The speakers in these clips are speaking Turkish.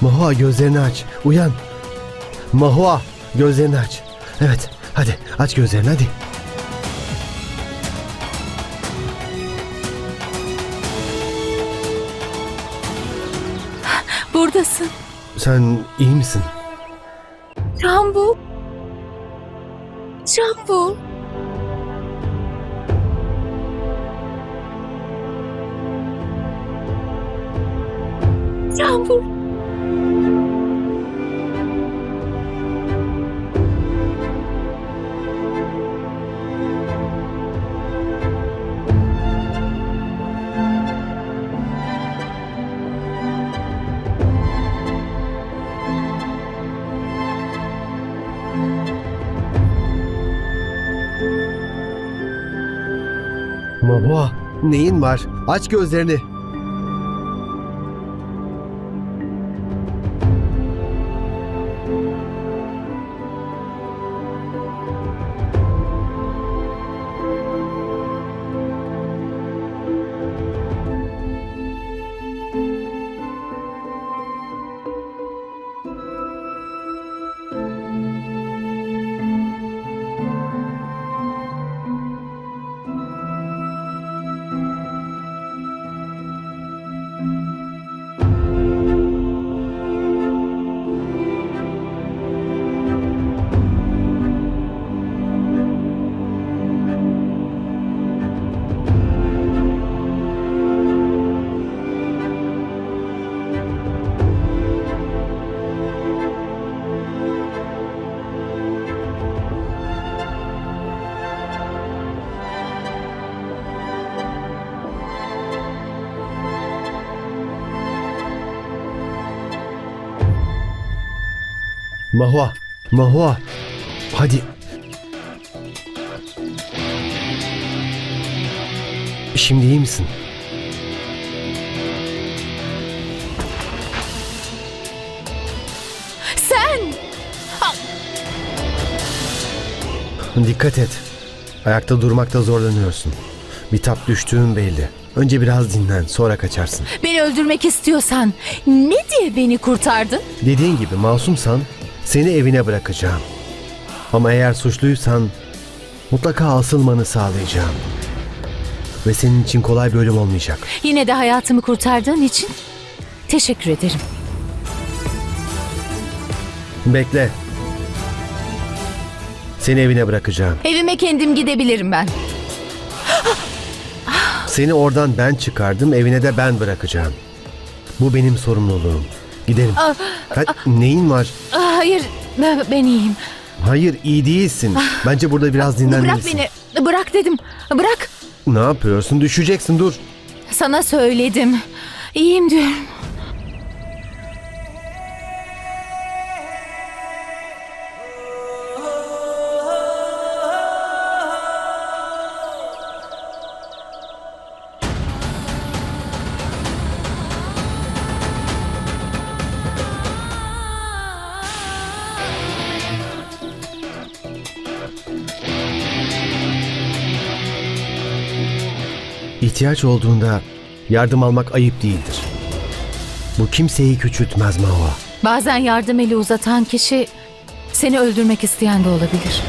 Mahua gözlerini aç. Uyan. Mahua gözlerini aç. Evet hadi aç gözlerini hadi. Buradasın. Sen iyi misin? Rambu. Rambu. Rambu. Mahua neyin var? Aç gözlerini. Mahua. Mahua. Hadi. Şimdi iyi misin? Sen. Dikkat et. Ayakta durmakta zorlanıyorsun. Bir tap düştüğün belli. Önce biraz dinlen, sonra kaçarsın. Beni öldürmek istiyorsan ne diye beni kurtardın? Dediğin gibi masumsan seni evine bırakacağım. Ama eğer suçluysan mutlaka asılmanı sağlayacağım. Ve senin için kolay bir ölüm olmayacak. Yine de hayatımı kurtardığın için teşekkür ederim. Bekle. Seni evine bırakacağım. Evime kendim gidebilirim ben. Seni oradan ben çıkardım, evine de ben bırakacağım. Bu benim sorumluluğum. Gidelim. Hadi, neyin var? Ah, Hayır, ben ben iyiyim. Hayır, iyi değilsin. Bence burada biraz Bırak dinlenmelisin. beni. Bırak dedim. Bırak. Ne yapıyorsun? Düşeceksin, dur. Sana söyledim. İyiyim diyorum. Olduğunda yardım almak ayıp değildir. Bu kimseyi küçültmez Mahva. Bazen yardım eli uzatan kişi seni öldürmek isteyen de olabilir.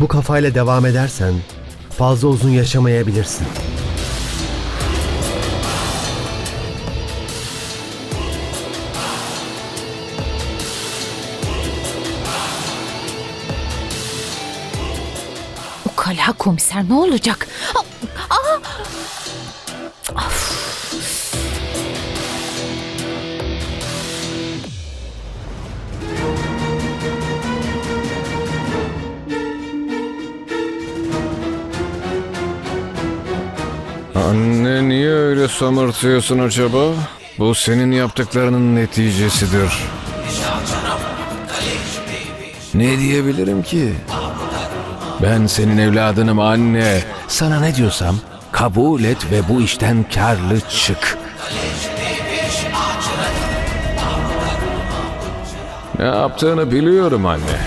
Bu kafayla devam edersen fazla uzun yaşamayabilirsin. O kala komiser ne olacak? Aa, aa! Of. Anne niye öyle somurtuyorsun acaba? Bu senin yaptıklarının neticesidir. Ne diyebilirim ki? Ben senin evladınım anne. Sana ne diyorsam kabul et ve bu işten karlı çık. Ne yaptığını biliyorum anne.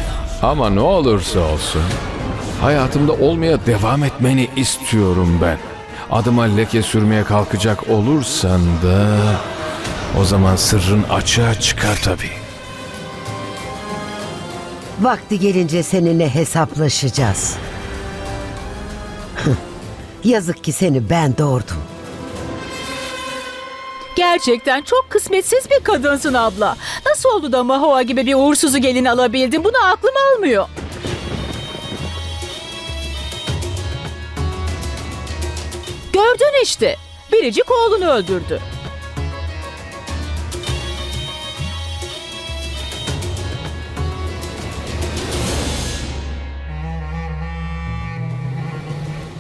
Ama ne olursa olsun Hayatımda olmaya devam etmeni istiyorum ben. Adıma leke sürmeye kalkacak olursan da o zaman sırrın açığa çıkar tabii. Vakti gelince seninle hesaplaşacağız. Yazık ki seni ben doğurdum. Gerçekten çok kısmetsiz bir kadınsın abla. Nasıl oldu da Mahua gibi bir uğursuzu gelin alabildin? Bunu aklım almıyor. Gördün işte. Biricik oğlunu öldürdü.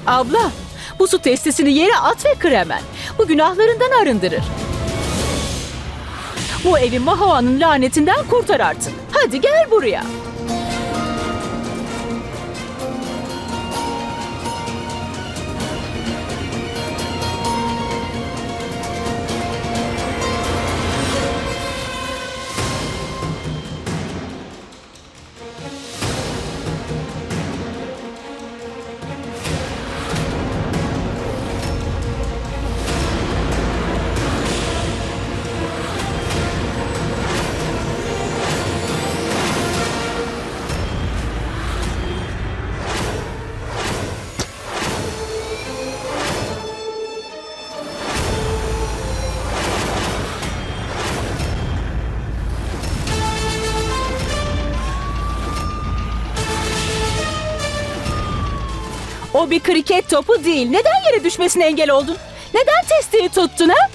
Abla, bu su testisini yere at ve kır hemen. Bu günahlarından arındırır. Bu evi Mahoa'nın lanetinden kurtar artık. Hadi gel buraya. O bir kriket topu değil. Neden yere düşmesine engel oldun? Neden testiyi tuttun ha?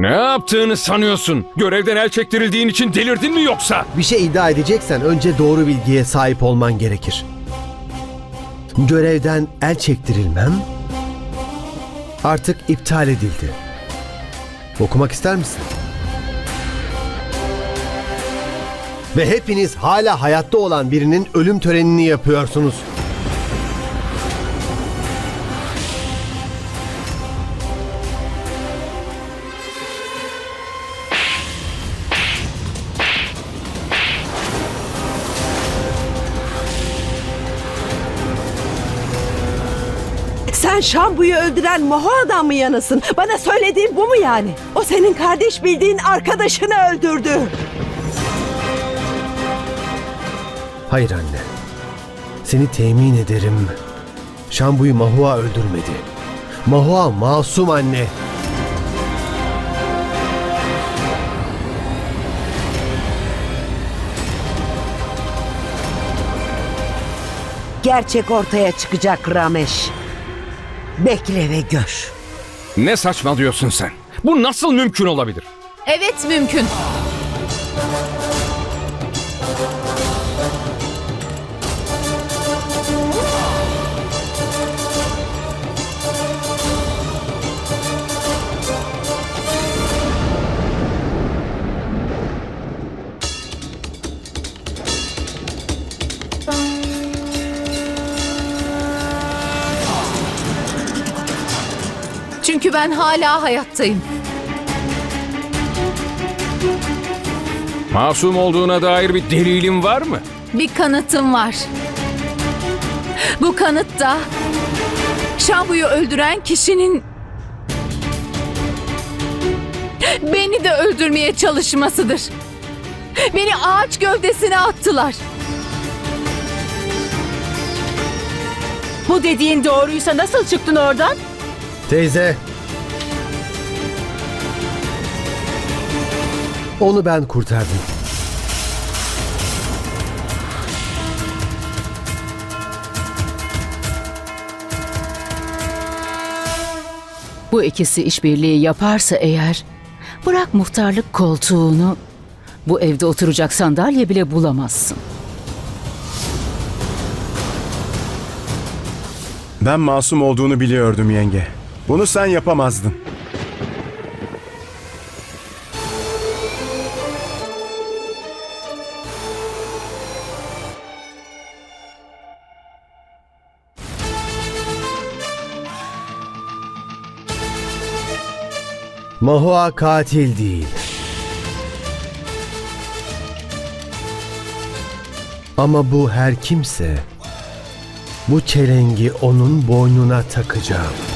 Ne yaptığını sanıyorsun? Görevden el çektirildiğin için delirdin mi yoksa? Bir şey iddia edeceksen önce doğru bilgiye sahip olman gerekir. Görevden el çektirilmem artık iptal edildi. Okumak ister misin? Ve hepiniz hala hayatta olan birinin ölüm törenini yapıyorsunuz. Sen Şambu'yu öldüren Mohoa'dan mı yanasın? Bana söylediğin bu mu yani? O senin kardeş bildiğin arkadaşını öldürdü. Hayır anne. Seni temin ederim. Şambu'yu Mahua öldürmedi. Mahua masum anne. Gerçek ortaya çıkacak Ramesh. Bekle ve gör. Ne saçmalıyorsun sen? Bu nasıl mümkün olabilir? Evet mümkün. Çünkü ben hala hayattayım. Masum olduğuna dair bir delilin var mı? Bir kanıtım var. Bu kanıt da Şambu'yu öldüren kişinin beni de öldürmeye çalışmasıdır. Beni ağaç gövdesine attılar. Bu dediğin doğruysa nasıl çıktın oradan? Teyze. Onu ben kurtardım. Bu ikisi işbirliği yaparsa eğer bırak muhtarlık koltuğunu bu evde oturacak sandalye bile bulamazsın. Ben masum olduğunu biliyordum yenge. Bunu sen yapamazdın. Mahua katil değil. Ama bu her kimse bu çelengi onun boynuna takacağım.